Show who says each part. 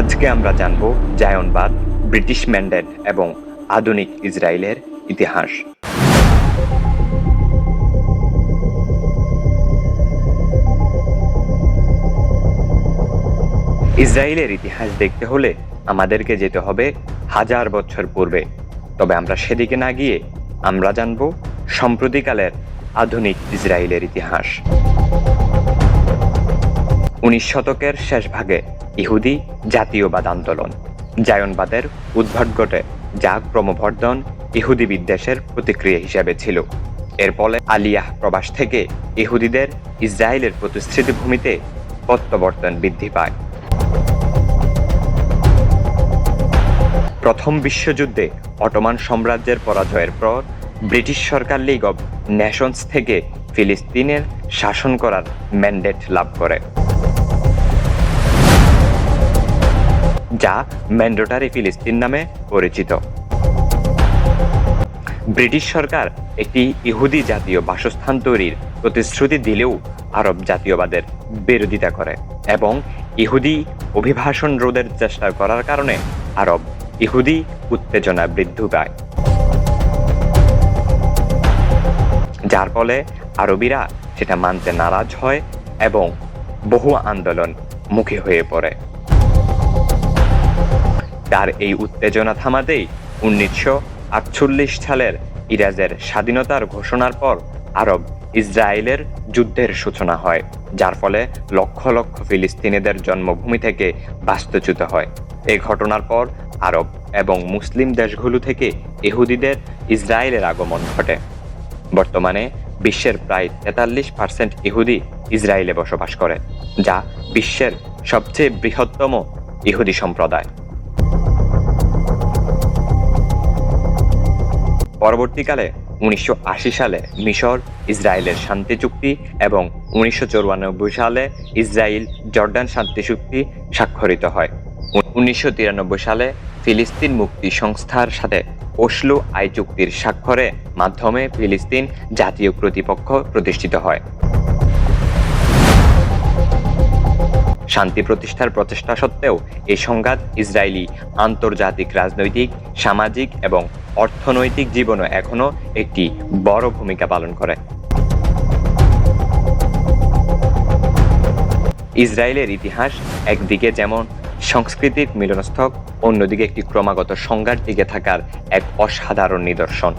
Speaker 1: আজকে আমরা জানব জায়নবাদ, ব্রিটিশ ম্যান্ডেট এবং আধুনিক ইসরায়েলের ইতিহাস। ইসরায়েলের ইতিহাস দেখতে হলে আমাদেরকে যেতে হবে হাজার বছর পূর্বে। তবে আমরা সেদিকে না গিয়ে আমরা জানব সম্প্রতিকালের আধুনিক ইসরায়েলের ইতিহাস। উনিশ শতকের শেষ ভাগে ইহুদি জাতীয়বাদ আন্দোলন। জায়নবাদের উদ্ভট ঘটে, যা ক্রমবর্ধন ইহুদি বিদ্বেষের প্রতিক্রিয়া হিসেবে ছিল। এর ফলে আলিয়াহ প্রবাস থেকে ইহুদিদের ইসরায়েলের প্রতিশ্রুতি ভূমিতে প্রত্যাবর্তন বৃদ্ধি পায়। প্রথম বিশ্বযুদ্ধে অটোমান সাম্রাজ্যের পরাজয়ের পর ব্রিটিশ সরকার লিগ অব নেশনস থেকে ফিলিস্তিনের শাসন করার ম্যান্ডেট লাভ করে। যা ম্যান্ডেটারি ফিলিস্তিন নামে পরিচিত। ব্রিটিশ সরকার একটি ইহুদি জাতীয় বাসস্থান তৈরির প্রতিশ্রুতি দিলেও আরব জাতীয়বাদের বিরোধিতা করে এবং ইহুদি অভিভাষণ রোধের চেষ্টা করার কারণে আরব ইহুদি উত্তেজনা বৃদ্ধি পায়। যার ফলে আরবিরা সেটা মানতে নারাজ হয় এবং বহু আন্দোলন মুখী হয়ে পড়ে। তার এই উত্তেজনা থামাতেই উনিশশো আটচল্লিশ সালের ইরাজের স্বাধীনতার ঘোষণার পর আরব ইসরায়েলের যুদ্ধের সূচনা হয়, যার ফলে লক্ষ লক্ষ ফিলিস্তিনিদের জন্মভূমি থেকে বাস্তুচ্যুত হয়। এই ঘটনার পর আরব এবং মুসলিম দেশগুলো থেকে ইহুদিদের ইসরায়েলের আগমন ঘটে। বর্তমানে বিশ্বের প্রায় তেতাল্লিশ পার্সেন্ট ইহুদি ইসরায়েলে বসবাস করে, যা বিশ্বের সবচেয়ে বৃহত্তম ইহুদি সম্প্রদায়। পরবর্তীকালে উনিশশো আশি সালে মিশর, ইসরায়েলের শান্তি চুক্তি এবং উনিশশো চুরানব্বই সালে ইসরায়েল জর্ডান শান্তি চুক্তি স্বাক্ষরিত হয়। উনিশশো তিরানব্বই সালে ফিলিস্তিন মুক্তি সংস্থার সাথে ওসলো আই চুক্তির স্বাক্ষরে মাধ্যমে ফিলিস্তিন জাতীয় প্রতিপক্ষ প্রতিষ্ঠিত হয়। শান্তি প্রতিষ্ঠার প্রচেষ্টা সত্ত্বেও এই সংঘাত ইসরায়েলি আন্তর্জাতিক রাজনৈতিক, সামাজিক এবং অর্থনৈতিক জীবনে এখনও একটি বড় ভূমিকা পালন করে। ইসরায়েলের ইতিহাস একদিকে যেমন সংস্কৃতির মিলনস্থক, অন্যদিকে একটি ক্রমাগত সংঘাত টিকে থাকার এক অসাধারণ নিদর্শন।